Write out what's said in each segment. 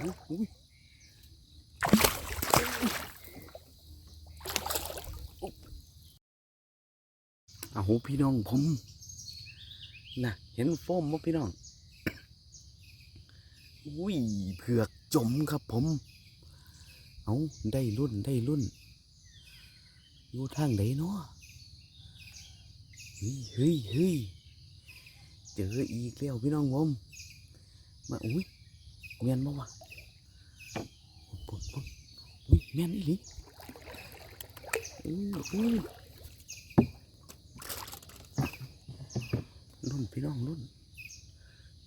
อุ๊ยอุ๊ยเอาหูพี่น้องผมนะเห็นโฟมมั้พี่น้องอุ้ยเผือกจมครับผม เอาได้รุ่นได้รุ่น อยู่ทางไหนเนาะเฮ้ยเฮ้ยเฮ้ยเจออีกแล้วพี่น้องผมมาอุ้ยเมียนมาวะ ปุ๊บปุ๊บอุ้ยเมียนอีหลีอุ้ยอุ้ยรุ่นพี่น้องรุ่น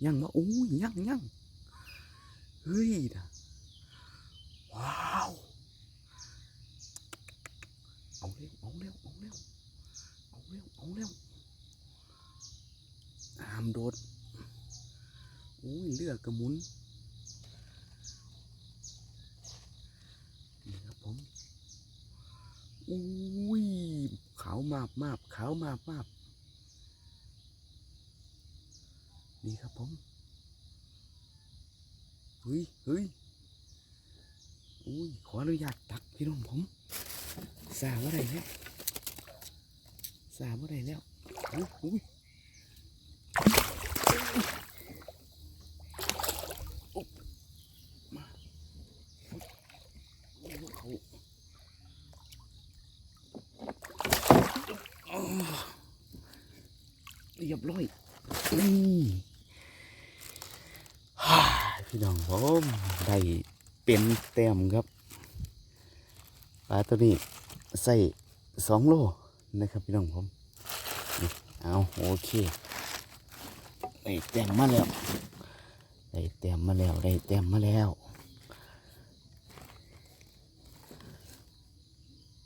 ยังมาอุ้ยยังยังเฮ้ยนะว้าวเอาเร็วเอาเร็วเอาเร็วเอาเร็วเอาเร็วหามโดดอุ้ยเลือกกระมุนครับผม อุ้ยขาวมาบมาบขาวมาบมาบนี่ครับผมเฮ้ยเฮ้ยอุ้ยขออนุญาตตักพี่น้องผมสาวอะไรเนี่ยสาวอะไรแล้วอุ้ยอุ้ยอุ๊บมาโอ้เขาอ้าว เรียบร้อยนี่ฮ่าพี่น้องผมได้เป็นแต้มครับปลาตัวนี้ใส่สองโลนะครับพี่น้องผมเอาโอเคได้แต้มมาแล้วได้แต้มมาแล้วได้แต้มมาแล้ว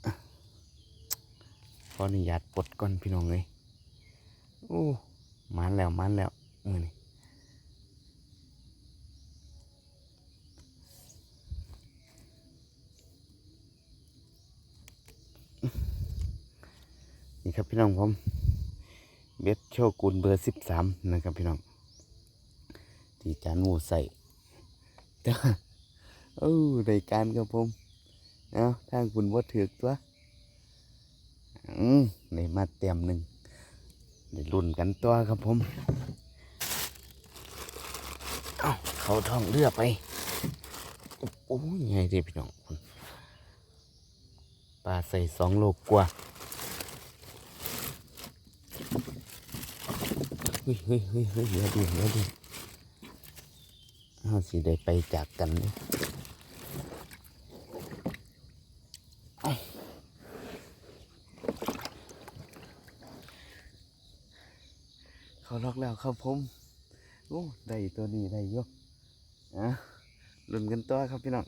อะขออนุญาตปลดก่อนพี่น้องเลย โอ้มันแล้วมันแล้วเออนี่นี่ครับพี่น้องผมเบ็ดโชกุนเบอร์สิบสามนะครับพี่น้องที่จานหมูใส่แต่ว่าเออได้การครับผมเอาทางคุณว่าถือกตัวอืมได้มาเต็มหนึ่ง ได้รุ่นกันตัวครับผม เอาเขาท่องเรือไป โอ้ยไงเดีพี่น้องคุณปลาใส่สองโลกว่าเฮ้ยเฮ้ยเฮ้ยเฮ้ยเดี๋ยวดิเดี๋ยวดิเอาสิได้ไปจากกันเลยเอ้า เขาล็อกแล้วครับผมโอ้ได้ตัวนี้ได้ยกอะลุ้นกันต่อครับพี่น้อง